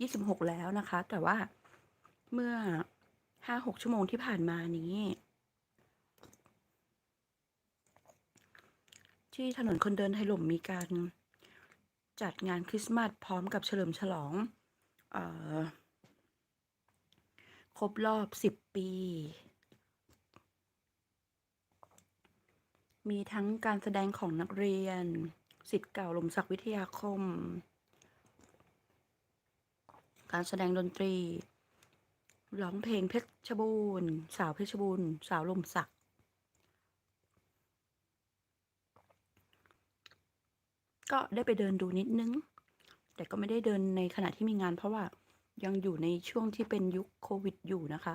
ยี่สิบหกแล้วนะคะ แต่ว่าเมื่อห้าหกชั่วโมงที่ผ่านมานี้ ที่ถนนคนเดินไทยหล่มมีการจัดงานคริสต์มาสพร้อมกับเฉลิมฉลองออครบรอบสิบปี มีทั้งการแสดงของนักเรียน สิทธิ์เก่าหลมศักดิ์วิทยาคม การแสดงดนตรีร้องเพลงเพชรบูรณ์สาวเพชรบูรณ์สาวลมศักดิ์ก็ได้ไปเดินดูนิดนึง แต่ก็ไม่ได้เดินในขณะที่มีงานเพราะว่ายังอยู่ในช่วงที่เป็นยุคโควิดอยู่นะคะ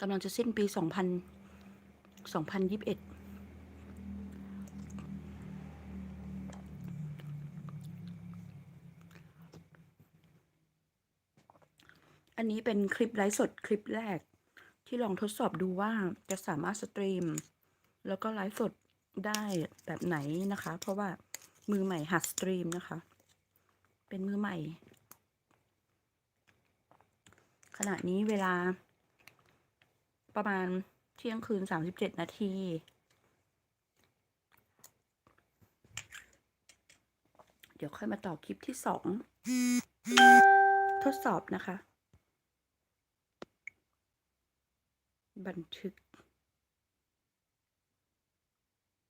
กำลังจะสิ้นปี 2000 2021 อันนี้เป็นคลิปไลฟ์สดคลิปแรก ที่ลองทดสอบดูว่าจะสามารถสตรีม แล้วก็ไลฟ์สดได้แบบไหนนะคะ เพราะว่ามือใหม่หัดสตรีมนะคะ เป็นมือใหม่ ขณะนี้เวลา ประมาณเที่ยงคืน37นาทีเดี๋ยวค่อยมาต่อคลิปที่สองทดสอบนะคะ บันทึก